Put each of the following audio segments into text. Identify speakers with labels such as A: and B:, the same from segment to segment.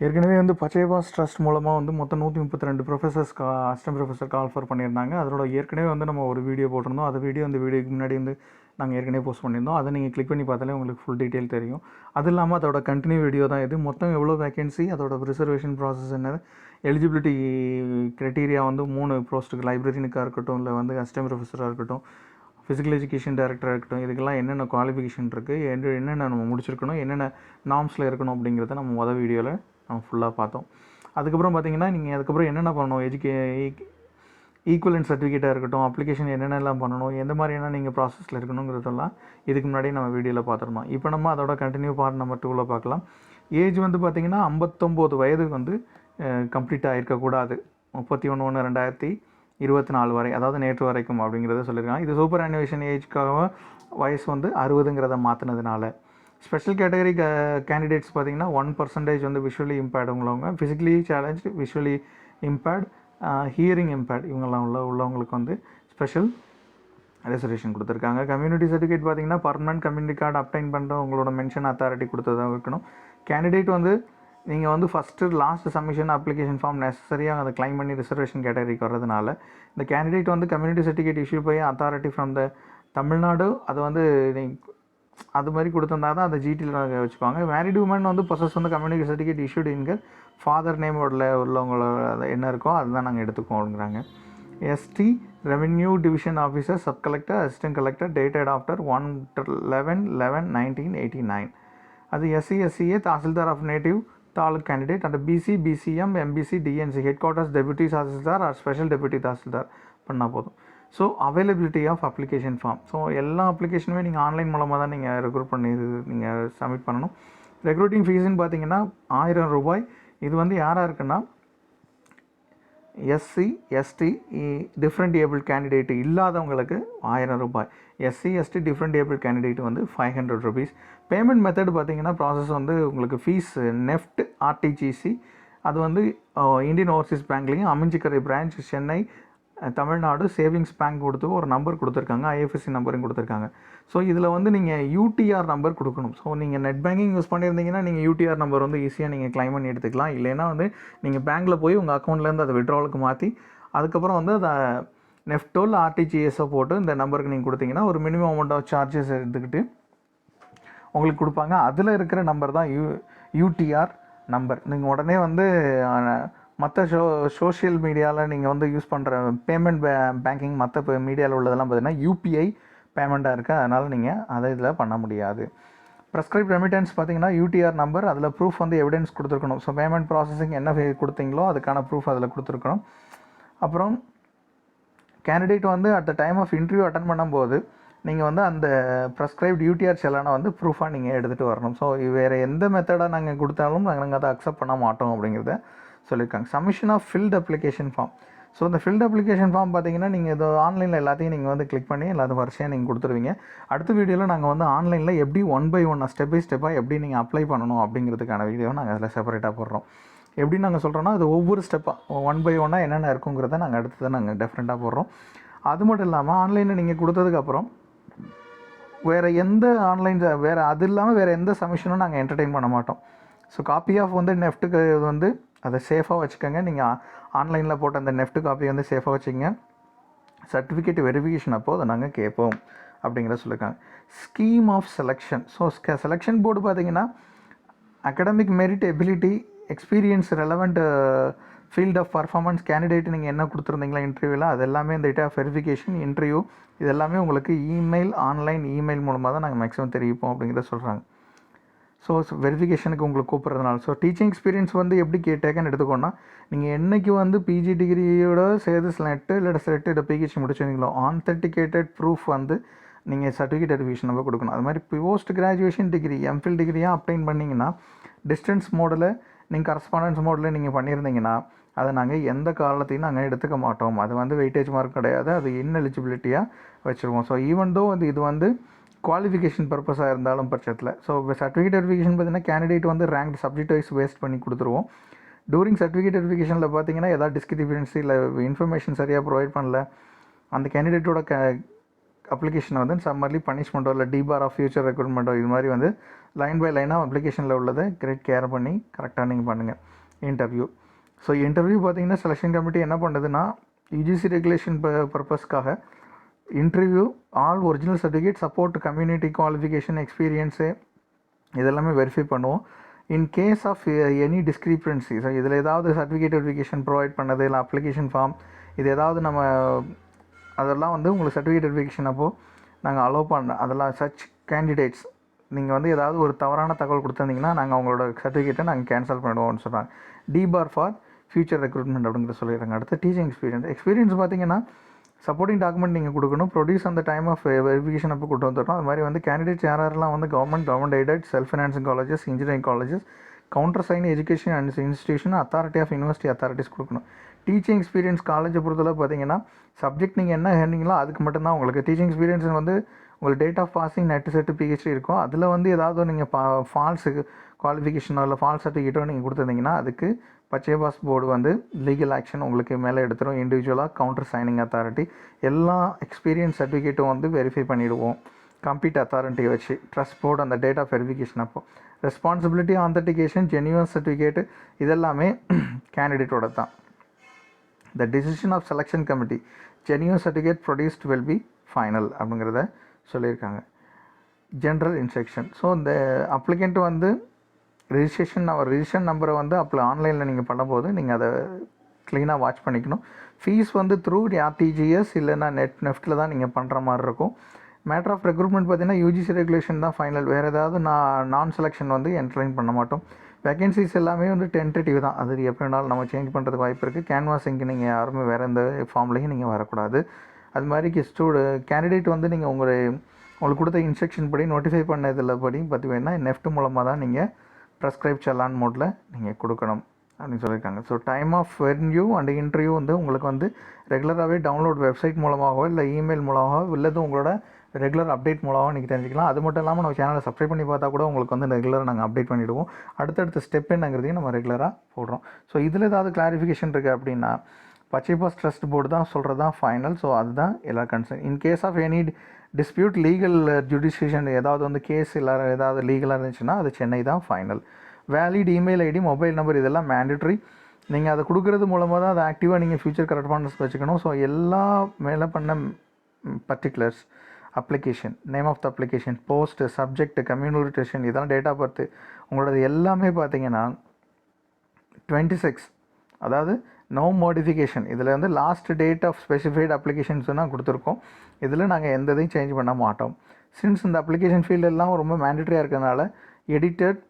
A: ஏற்கனவே வந்து பச்சைபாஸ் ட்ரஸ்ட் மூலமாக வந்து மொத்தம் நூற்றி முப்பத்தி ரெண்டு ப்ரொஃபஸர்ஸ் கா அசிஸ்டன்ட் ப்ரொஃபஸர் கால்ஃபர் பண்ணியிருந்தாங்க. அதோட ஏற்கனவே வந்து நம்ம ஒரு வீடியோ போட்டிருந்தோம். அந்த வீடியோ அந்த வீடியோக்கு முன்னாடி வந்து நாங்கள் ஏற்கனவே போஸ்ட் பண்ணியிருந்தோம். அதை நீங்கள் கிளிக் பண்ணி பார்த்தாலே உங்களுக்கு ஃபுல் டீட்டெயில் தெரியும். அது இல்லாமல் அதோட கண்டினியூ வீடியோ தான் இது. மொத்தம் எவ்வளோ வேகன்சி அதோட ரிசர்வேஷன் ப்ராசஸ் என்ன எலிஜிபிலிட்டி க்ரைட்டீரியா வந்து மூணு போஸ்ட்டுக்கு லைப்ரரியனுக்காக இருக்கட்டும் இல்லை வந்து அசிஸ்டன்ட் ப்ரொஃபஸராக இருக்கட்டும் ஃபிசிக்கல் எஜுகேஷன் டைரக்டராக இருக்கட்டும் இதுக்கெல்லாம் என்னென்ன குவாலிஃபிகேஷன் இருக்குது என்ன என்னென்ன நம்ம முடிச்சிருக்கணும் என்னென்ன நாம்ஸில் இருக்கணும் அப்படிங்கிறத நம்ம மொதல் வீடியோவில் நம்ம ஃபுல்லாக பார்த்தோம். அதுக்கப்புறம் பார்த்தீங்கன்னா நீங்கள் அதுக்கப்புறம் என்னென்ன பண்ணணும்? எஜுகே ஈக்குவலன்ட் சர்டிஃபிகேட்டாக இருக்கட்டும் அப்ளிகேஷன் என்னென்னலாம் பண்ணணும்? எந்த மாதிரியான நீங்கள் ப்ராசஸில் இருக்கணுங்கிறதெல்லாம் இதுக்கு முன்னாடி நம்ம வீடியோவில் பார்த்துருந்தோம். இப்போ நம்ம அதோட கண்டினியூ பார்ட் நம்பர் டூவில் பார்க்கலாம். ஏஜ் வந்து பார்த்திங்கன்னா ஐம்பத்தொம்போது வயது வந்து கம்ப்ளீட் ஆகிருக்கக்கூடாது முப்பத்தி ஒன்று ஒன்று ரெண்டாயிரத்தி இருபத்தி நாலு வரை அதாவது நேற்று வரைக்கும் அப்படிங்கிறத சொல்லியிருக்காங்க. இது சூப்பர் அனிவேஷன் ஏஜ்க்காக வயசு வந்து அறுபதுங்கிறத மாற்றினதுனால ஸ்பெஷல் கேட்டகரி கேண்டிடேட்ஸ் பார்த்தீங்கன்னா ஒன் பர்சன்டேஜ் வந்து விஷுவலி இம்பேர்ட் உள்ளவங்க. Physically challenge visually impaired hearing impaired இவங்கெல்லாம் உள்ள உள்ளவங்களுக்கு வந்து ஸ்பெஷல் ரிசர்வேஷன் கொடுத்துருக்காங்க. கம்யூனிட்டி சர்டிஃபிகேட் பார்த்தீங்கன்னா பர்மனன்ட் கம்யூனிட்டி கார்டு அப்டைன் பண்ணுற உங்களோட மென்ஷன் அத்தாரிட்டி கொடுத்ததாக இருக்கணும். கேண்டிடேட் வந்து நீங்கள் வந்து first last submission application form நெசசரியாக அதை கிளைம் பண்ணி ரிசர்வேஷன் கேட்டகரிக்கு வர்றதுனால இந்த கேண்டிடேட் வந்து community certificate issue by authority from the Tamil Nadu அது வந்து நீங்கள் அது மாதிரி கொடுத்துருந்தா தான் அந்த ஜிடியில் வச்சுப்பாங்க மேரிட் உமன் வந்து ப்ரொசஸ் வந்து communicate certificate issued in her father நேமோட உள்ளவங்களோட என்ன இருக்கோ அதுதான் நாங்கள் எடுத்துக்கோங்கிறாங்க ST revenue division officer sub collector assistant collector dated after one eleven eleven nineteen eighty nine அது SC SCA tahsildar of native taluk candidate and BC BCM MBC DNC headquarters deputy Tahsildar or special deputy Tahsildar பண்ணால் போதும். So availability of application form so எல்லா அப்ளிகேஷனுமே நீங்கள் online மூலமாக தான் நீங்கள் recruit பண்ணி நீங்கள் சப்மிட் பண்ணணும். ரெக்ரூட்டிங் ஃபீஸ்ன்னு பார்த்தீங்கன்னா ஆயிரம் ரூபாய். இது வந்து யாராக இருக்குன்னா SC ST different able candidate இல்லாதவங்களுக்கு ஆயிரம் ரூபாய். SC ST different able candidate வந்து five hundred rupees payment method பார்த்தீங்கன்னா ப்ராசஸ் வந்து உங்களுக்கு ஃபீஸ் நெஃப்ட் ஆர்டிஜிசி அது வந்து Indian overseas பேங்க்லேயும் Aminjikarai branch Chennai Tamil Nadu savings bank கொடுத்து ஒரு நம்பர் கொடுத்துருக்காங்க ஐஎஃப்எஸ்சி நம்பரும் கொடுத்துருக்காங்க. ஸோ இதில் வந்து நீங்கள் யூடிஆர் நம்பர் கொடுக்கணும். ஸோ நீங்கள் நெட் பேங்கிங் யூஸ் பண்ணியிருந்தீங்கன்னா நீங்கள் யூடிஆர் நம்பர் வந்து ஈஸியாக நீங்கள் கிளைம் பண்ணி எடுத்துக்கலாம். இல்லைன்னா வந்து நீங்கள் பேங்க்கில் போய் உங்கள் அக்கௌண்ட்லேருந்து அதை விட்ராவலுக்கு மாற்றி அதுக்கப்புறம் வந்து அதை நெஃப்டோ இல்லை ஆர்டிஜிஎஸோ போட்டு இந்த நம்பருக்கு நீங்கள் கொடுத்தீங்கன்னா ஒரு மினிமம் அமௌண்ட் ஆஃப் சார்ஜஸ் எடுத்துக்கிட்டு உங்களுக்கு கொடுப்பாங்க. அதில் இருக்கிற நம்பர் தான் யூ யூடிஆர் நம்பர் நீங்கள் உடனே வந்து மற்ற ஷோ சோஷியல் மீடியாவில் நீங்கள் வந்து யூஸ் பண்ணுற பேமெண்ட் பே பேங்கிங் மற்ற இப்போ மீடியாவில் உள்ளதெல்லாம் பார்த்தீங்கன்னா யூபிஐ பேமெண்ட்டாக இருக்குது அதனால் நீங்கள் அதை இதில் பண்ண முடியாது. ப்ரெஸ்கிரைப் ரெமிட்டன்ஸ் பார்த்தீங்கன்னா யூடிஆர் நம்பர் அதில் ப்ரூஃப் வந்து எவிடன்ஸ் கொடுத்துருக்கணும். ஸோ பேமெண்ட் ப்ராசஸிங் என்ன கொடுத்தீங்களோ அதுக்கான ப்ரூஃப் அதில் கொடுத்துருக்கணும். அப்புறம் கேண்டிடேட் வந்து at the time of interview attend பண்ணும்போது நீங்கள் வந்து அந்த ப்ரெஸ்கிரைப்ட் யூடிஆர் செலானை வந்து ப்ரூஃபாக நீங்கள் எடுத்துகிட்டு வரணும். ஸோ வேறு எந்த மெத்தடாக நாங்கள் கொடுத்தாலும் நாங்கள் அதை அக்செப்ட் பண்ண மாட்டோம் அப்படிங்கிறத சொல்லியிருக்காங்க. Submission of filled application form so இந்த ஃபில்ட் அப்ளிகேஷன் ஃபார்ம் பார்த்தீங்கன்னா நீங்கள் இது ஆன்லைனில் எல்லாத்தையும் நீங்கள் வந்து கிளிக் பண்ணி எல்லாத்தையும் வரிசையாக நீங்கள் கொடுத்துருவீங்க. அடுத்த வீடியோவில் நாங்கள் வந்து ஆன்லைனில் எப்படி ஒன் பை ஒன்னாக ஸ்டெப் பை ஸ்டெப்பாக எப்படி நீங்கள் அப்ளை பண்ணணும் அப்படிங்கிறதுக்கான வீடியோ நாங்கள் அதில் செப்பரேட்டாக போடுறோம். எப்படி நாங்கள் சொல்கிறோன்னா அது ஒவ்வொரு ஸ்டெப்பாக ஒன் பை ஒன்னாக என்னென்ன இருக்குங்கிறத நாங்கள் அடுத்தது நாங்கள் டிஃப்ரெண்ட்டாக போடுறோம். அது மட்டும் இல்லாமல் ஆன்லைனில் நீங்கள் கொடுத்ததுக்கப்புறம் வேறு எந்த ஆன்லைன் வேறு அது இல்லாமல் வேறு எந்த சமிஷனும் நாங்கள் என்டர்டெயின் பண்ண மாட்டோம். ஸோ காப்பி ஆஃப் வந்து நெஃப்ட்டுக்கு வந்து அதை சேஃபாக வச்சுக்கோங்க. நீங்கள் ஆன்லைனில் போட்ட அந்த நெஃப்ட் காப்பி வந்து சேஃபாக வச்சுக்கோங்க. சர்டிஃபிகேட் வெரிஃபிகேஷன் அப்போது அதை நாங்கள் கேட்போம் அப்படிங்கிறத சொல்லியிருக்காங்க scheme of selection so selection board பார்த்தீங்கன்னா academic merit ability experience relevant field of performance candidate நீங்கள் என்ன கொடுத்துருந்தீங்களா இன்டர்வியூவில் அது எல்லாமே இந்த டேட்டா ஆஃப் வெரிஃபிகேஷன் இன்டர்வியூ இது எல்லாமே உங்களுக்கு இமெயில் ஆன்லைன் இமெயில் மூலமாக தான் நாங்கள் மேக்ஸிமம் தெரிவிப்போம் அப்படிங்கிறத சொல்கிறாங்க ஸோ வெரிஃபிகேஷனுக்கு உங்களுக்கு கூப்பிட்றதுனால. ஸோ டீச்சிங் எக்ஸ்பீரியன்ஸ் வந்து எப்படி கேட்டேக்கன்னு எடுத்துக்கோன்னா நீங்கள் என்றைக்கு வந்து பிஜி டிகிரியோட சேர்த்து ஸ்லெட்டு இல்லை செலக்ட் இல்லை பிஹெச் முடிச்சிருந்தீங்களோ ஆன்தர்டிகேட்டட் ப்ரூஃப் வந்து நீங்கள் சர்டிஃபிகேட் வெரிஃபிகேஷன் நம்ம கொடுக்கணும். அது மாதிரி போஸ்ட் கிராஜுவேஷன் டிகிரி எம்ஃபில் டிகிரியாக அப்ளைன் பண்ணிங்கன்னா டிஸ்டன்ஸ் மோடில் நீங்கள் கரஸ்பாண்டன்ஸ் மோடில் நீங்கள் பண்ணியிருந்தீங்கன்னா அதை நாங்கள் எந்த காலத்தையும் நாங்கள் எடுத்துக்க மாட்டோம். அது வந்து வெயிட்டேஜ் மார்க் கிடையாது. அது இன்எலிஜிபிலிட்டியாக வச்சுருவோம். ஸோ ஈவன் தோ வந்து இது வந்து குவாலிஃபிகேஷன் பர்பஸாக இருந்தாலும் பட்சத்தில். ஸோ சர்டிஃபிகேட் வெரிஃபிகேஷன் பார்த்தீங்கன்னா கேண்டிடேட் வந்து ரேங்க் சப்ஜெக்ட் வைஸ் வேஸ்ட் பண்ணி கொடுத்துருவோம். டூரிங் சர்டிஃபிகேட் வெரிஃபிகேஷனில் பார்த்தீங்கன்னா ஏதாவது டிஸ்கிரிபியன்சி இல்லை இன்ஃபர்மேஷன் சரியாக ப்ரொவைட் பண்ணல அந்த கேண்டிடேட்டோட க அப்ளிகேஷனை வந்து சம்மர்லி பனிஷ்மெண்ட்டோ இல்லை டிபார் ஆஃப் ஃபியூச்சர் ரெக்ரூட்மெண்ட்டோ இது மாதிரி வந்து லைன் பை லைனாக அப்ளிகேஷனில் உள்ளதை கிரேட் கேர் பண்ணி கரெக்டாக நீங்கள் பண்ணுங்கள் இன்டர்வியூ ஸோ இன்டர்வியூ பார்த்தீங்கன்னா செலெக்ஷன் கமிட்டி என்ன பண்ணுதுன்னா யூஜிசி ரெகுலேஷன் பர்பஸ்க்காக interview all original certificate support community qualification experience இதெல்லாமே வெரிஃபை பண்ணுவோம். In case of any discrepancy so இதில் ஏதாவது சர்டிஃபிகேட் வெரிஃபிகேஷன் ப்ரொவைட் பண்ணது இல்லை அப்ளிகேஷன் ஃபார்ம் இது ஏதாவது நம்ம அதெல்லாம் வந்து உங்களுக்கு சர்டிஃபிகேட் வெரிஃபிகேஷன் அப்போது நாங்கள் அலோவ் பண்ண அதெல்லாம் சச் கேண்டிடேட்ஸ் நீங்கள் வந்து ஏதாவது ஒரு தவறான தகவல் கொடுத்துருந்தீங்கன்னா நாங்கள் அவங்களோட சர்டிஃபிகேட்டை நாங்கள் கேன்சல் பண்ணிடுவோம்னு சொல்கிறாங்க டிபார் ஃபார் ஃபியூச்சர் ரெக்ரூட்மெண்ட் அப்படிங்கிற சொல்லிடுறாங்க. அடுத்து டீச்சிங் எக்ஸ்பீரியன்ஸ் எக்ஸ்பீரியன்ஸ் பார்த்தீங்கன்னா சப்போர்ட்டிங் டாக்குமெண்ட் நீங்கள் கொடுக்கணும். ப்ரொடியூஸ் அந்த டைம் ஆஃப் வெரிஃபிகேஷன் அப்போ கொண்டு வந்துடணும். அது மாதிரி வந்து கேண்டிடேட்ஸ் யார் யாரெல்லாம் வந்து government government aided self financing colleges engineering colleges countersign education and institution authority of university authorities கொடுக்கணும் டீச்சிங் எக்ஸ்பீரியன்ஸ் காலேஜை பொறுத்தளவு பார்த்தீங்கன்னா சப்ஜெக்ட் நீங்கள் என்ன ஹேண்டிங்களோ அதுக்கு மட்டும்தான் உங்களுக்கு. டீச்சிங் எக்ஸ்பீரியன்ஸ் வந்து உங்களுக்கு date of passing NET SET PhD இருக்கும். அதில் வந்து ஏதாவது நீங்கள் பா ஃபால்ஸு குவாலிஃபிகேஷனோ இல்லை ஃபால்ஸ் சர்டிஃபிகேட்டோ நீங்கள் கொடுத்துருந்தீங்கன்னா அதுக்கு பச்சை பாஸ் போர்டு வந்து லீகல் ஆக்ஷன் உங்களுக்கு மேலே எடுத்துரும். இண்டிவிஜுவலாக கவுண்டர் சைனிங் அத்தாரிட்டி எல்லா எக்ஸ்பீரியன்ஸ் சர்டிஃபிகேட்டும் வந்து வெரிஃபை பண்ணிவிடுவோம் கம்ப்ளீட் அத்தாரிட்டி வச்சு. ட்ரஸ்ட் போர்டு அந்த டேட் ஆஃப் வெரிஃபிகேஷன் அப்போ. ரெஸ்பான்சிபிலிட்டி ஆத்தன்டிகேஷன் ஜென்யூன் சர்டிஃபிகேட்டு இதெல்லாமே கேண்டிடேட்டோட தான். The decision of selection committee genuine certificate produced will be final அப்படிங்கிறத சொல்லியிருக்காங்க. ஜென்ரல் இன்ஸ்ட்ரக்ஷன் ஸோ இந்த அப்ளிகண்ட் வந்து ரிஜிஸ்ட்ரேஷன் அவர் ரிஜிஸ்ட்ரேஷன் நம்பரை வந்து அப்போ ஆன்லைனில் நீங்கள் பண்ணும்போது நீங்கள் அதை க்ளீனாக வாட்ச் பண்ணிக்கணும். ஃபீஸ் வந்து த்ரூ ஆர்டிஜிஎஸ் இல்லைன்னா நெட் நெஃப்ட்டில் தான் நீங்கள் பண்ணுற மாதிரி இருக்கும். மேட்டர் ஆஃப் ரெக்ரூட்மெண்ட் பார்த்தீங்கன்னா யூஜிசி ரெகுலேஷன் தான் ஃபைனல் வேறு ஏதாவது நான் நான் செலெக்ஷன் வந்து என்ட்ரைன் பண்ண மாட்டோம். வேகன்சிஸ் எல்லாமே வந்து டென்டேட்டிவ் தான். அது எப்போ வேணாலும் நம்ம சேஞ்ச் பண்ணுறதுக்கு வாய்ப்பு இருக்குது கேன்வாஸிங்க்கு நீங்கள் யாருமே வேறு எந்த ஃபார்ம்லேயும் நீங்கள் வரக்கூடாது. அது மாதிரி ஸ்டூடு கேண்டிடேட் வந்து நீங்கள் உங்களுடைய உங்களுக்கு கொடுத்த இன்ஸ்ட்ரக்ஷன் படி நோட்டிஃபை பண்ணதில் படி படி பார்த்தீங்கன்னா நெஃப்ட் மூலமாக தான் நீங்கள் ப்ரெஸ்கிரைப் செல்லான் மோட்டில் நீங்கள் கொடுக்கணும் அப்படின்னு சொல்லியிருக்காங்க. So time of venue and interview வந்து உங்களுக்கு வந்து ரெகுலராகவே டவுன்லோட் வெப்சைட் மூலமாகவோ இல்லை இமெயில் மூலமாகவோ இல்லது உங்களோட ரெகுலர் அப்டேட் மூலமாக நீங்கள் தெரிஞ்சுக்கலாம். அது மட்டும் இல்லாமல் நம்ம சேனலை சப்ஸ்கிரைப் பண்ணி பார்த்தா கூட உங்களுக்கு வந்து ரெகுலராக நாங்கள் அப்டேட் பண்ணிவிடுவோம் அடுத்தடுத்த ஸ்டெப் என்னங்கிறதையும் நம்ம ரெகுலராக போடுறோம். ஸோ இதில் ஏதாவது கிளாரிஃபிகேஷன் இருக்குது அப்படின்னா பச்சை ட்ரஸ்ட் போர்டு தான் சொல்கிறது தான் ஃபைனல் ஸோ அதுதான் எல்லா concern in case of any dispute legal jurisdiction ஏதாவது வந்து கேஸ் இல்லை ஏதாவது லீகலாக இருந்துச்சுன்னா அது சென்னை தான் final valid email ID mobile number இதெல்லாம் மேண்டட்ரி நீங்கள் அதை கொடுக்குறது மூலமாக தான் அதை ஆக்டிவாக நீங்கள் ஃபியூச்சர் கரஸ்பாண்டன்ஸ் வச்சுக்கணும். ஸோ எல்லா மேலே பண்ண particulars application name of the application post subject communication இதெல்லாம் டேட்டா பர்த்து உங்களோடது எல்லாமே பார்த்தீங்கன்னா டுவெண்ட்டி சிக்ஸ் அதாவது நோ மோடிஃபிகேஷன் இதில் வந்து லாஸ்ட் டேட் ஆஃப் ஸ்பெசிஃபைடு அப்ளிகேஷன்ஸ்னா கொடுத்துருக்கோம். இதில் நாங்கள் எந்த இதையும் சேஞ்ச் பண்ண மாட்டோம். சின்ஸ் இந்த அப்ளிகேஷன் ஃபீல்டெல்லாம் ரொம்ப மேண்டட்ரியாக இருக்கிறதுனால எடிட்டட்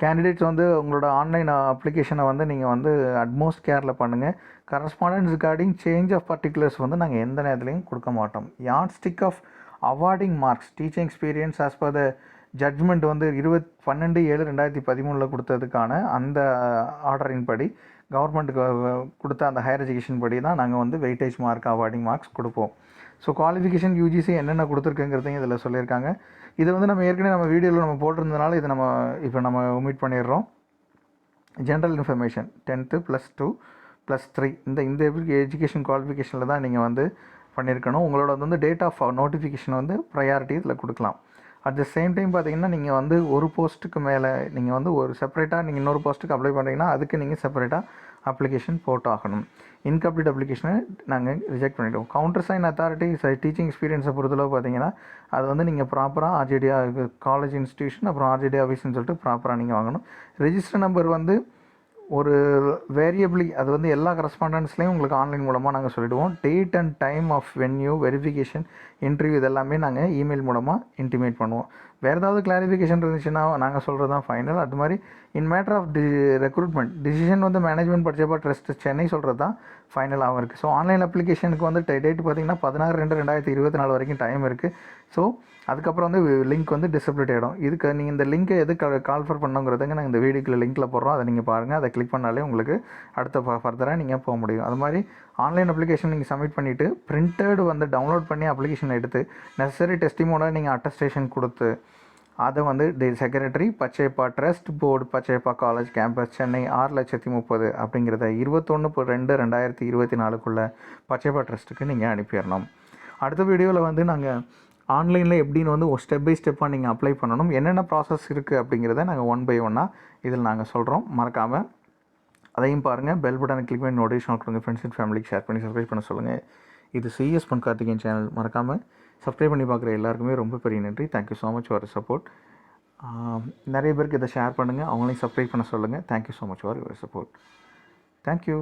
A: கேண்டிடேட்ஸ் வந்து உங்களோட ஆன்லைன் அப்ளிகேஷனை வந்து நீங்கள் வந்து அட்மோஸ்ட் கேரில் பண்ணுங்கள் correspondence regarding change of particulars வந்து நாங்கள் எந்த நேரத்துலையும் கொடுக்க மாட்டோம். Yardstick of awarding marks teaching experience as per the judgement வந்து இருபத் பன்னெண்டு ஏழு ரெண்டாயிரத்தி பதிமூணில் கொடுத்ததுக்கான அந்த ஆர்டரின் படி கவர்மெண்ட்டுக்கு கொடுத்த அந்த ஹையர் எஜுகேஷன் படி தான் நாங்கள் வந்து வெயிட்டேஜ் மார்க் அவார்டிங் மார்க்ஸ் கொடுப்போம். ஸோ குவாலிஃபிகேஷன் யூஜிசி என்னென்ன கொடுத்துருக்குங்கிறதையும் இதில் சொல்லியிருக்காங்க. இது வந்து நம்ம ஏற்கனவே நம்ம வீடியோவில் நம்ம போட்டிருந்தனால இதை நம்ம இப்போ நம்ம ஒமிட் பண்ணிடுறோம். General information tenth plus two plus three இந்த இந்த எஜுகேஷன் குவாலிஃபிகேஷனில் தான் நீங்கள் வந்து பண்ணியிருக்கணும். உங்களோட வந்து டேட் ஆஃப் நோட்டிஃபிகேஷன் வந்து ப்ரையாரிட்டி இதில் கொடுக்கலாம். அட் த சேம் டைம் பார்த்தீங்கன்னா நீங்கள் வந்து ஒரு போஸ்ட்டுக்கு மேலே நீங்கள் வந்து ஒரு செப்பரேட்டாக நீங்கள் இன்னொரு போஸ்ட்டுக்கு அப்ளை பண்ணுறீங்கன்னா அதுக்கு நீங்கள் செப்பரேட்டாக அப்ளிகேஷன் போட்டாகணும். இன்கம்ப்ளீட் அப்ளிகேஷனை நாங்கள் ரிஜெக்ட் பண்ணிவிடுவோம் கவுண்டர் சைன் அத்தாரிட்டி டீச்சிங் எக்ஸ்பீரியன்ஸை பொறுத்தளவு பார்த்தீங்கன்னா அது வந்து நீங்கள் ப்ராப்பராக ஆர்ஜேடியா காலேஜ் இன்ஸ்டியூஷன் அப்புறம் ஆர்ஜேடி ஆஃபீஸ்னு சொல்லிட்டு ப்ராப்பராக நீங்கள் வாங்கணும். ரெஜிஸ்டர் நம்பர் வந்து ஒரு வேரியபிளி அது வந்து எல்லா கரஸ்பாண்டன்ஸ்லேயும் உங்களுக்கு ஆன்லைன் மூலமாக நாங்கள் சொல்லிவிடுவோம் date and time of venue verification interview இதெல்லாமே நாங்கள் இமெயில் மூலமாக இன்டிமேட் பண்ணுவோம். வேறு ஏதாவது கிளாரிஃபிகேஷன் இருந்துச்சுன்னா நாங்கள் சொல்கிறது தான் ஃபைனல் அது மாதிரி in matter of the recruitment decision வந்து மேனேஜ்மெண்ட் படிச்சப்போ ட்ரஸ்ட் சென்னை சொல்கிறது தான் ஃபைனலாகவும் இருக்குது ஸோ ஆன்லைன் அப்ளிகேஷனுக்கு வந்து டேட் பார்த்தீங்கன்னா பதினாறு ரெண்டு ரெண்டாயிரத்தி இருபத்தி நாலு வரைக்கும் டைம் இருக்குது ஸோ அதுக்கப்புறம் வந்து லிங்க் வந்து டிசபிலிட்டி ஆகிடும் இதுக்கு நீங்கள் இந்த லிங்க்கை எது கால்ஃபர் பண்ணுங்கிறதுங்க நாங்கள் இந்த வீடியோக்குள்ள லிங்க்கில் போடுறோம். அதை நீங்கள் பாருங்கள் அதை கிளிக் பண்ணாலே உங்களுக்கு அடுத்த ஃபர்தராக நீங்கள் போக முடியும். அது மாதிரி ஆன்லைன் அப்ளிகேஷன் நீங்கள் சப்மிட் பண்ணிவிட்டு பிரிண்டட் வந்து டவுன்லோட் பண்ணி அப்ளிகேஷன் எடுத்து நெசசரி டெஸ்டிமோட நீங்கள் அட்டஸ்டேஷன் கொடுத்து அதை வந்து the secretary Pachaiyappa trust board Pachaiyappa college campus Chennai ஆறு லட்சத்தி முப்பது அப்படிங்கிறத இருபத்தொன்று ரெண்டு ரெண்டாயிரத்தி இருபத்தி நாலுக்குள்ளே பச்சைப்பா ட்ரஸ்ட்டுக்கு நீங்கள் அனுப்பிடணும். அடுத்த வீடியோவில் வந்து நாங்கள் ஆன்லைனில் எப்படின்னு வந்து ஒரு ஸ்டெப் பை ஸ்டெப்பாக நீங்கள் அப்ளை பண்ணணும். என்னென்ன ப்ராசஸ் இருக்குது அப்படிங்கிறத நாங்கள் ஒன் பை ஒன்னாக இதில் நாங்கள் சொல்கிறோம் மறக்காமல் அதையும் பாருங்கள் பெல் பட்டனை கிளிக் பண்ணி நோட்டிஃபிகேஷன் கொடுங்க. ஃப்ரெண்ட்ஸ் அண்ட் ஃபேமிலிக்கு ஷேர் பண்ணி சப்ஸ்கிரைப் பண்ண சொல்லுங்கள் இது சிஎஸ் பன் கார்த்திகேயன் சேனல் மறக்காமல் சப்ஸ்கிரைப் பண்ணி பார்க்குற எல்லாருக்குமே ரொம்ப பெரிய நன்றி. Thank you so much for support நிறைய பேருக்கு இதை ஷேர் பண்ணுங்கள் அவங்களையும் சப்ஸ்கிரைப் பண்ண சொல்லுங்கள் thank you so much for your support thank you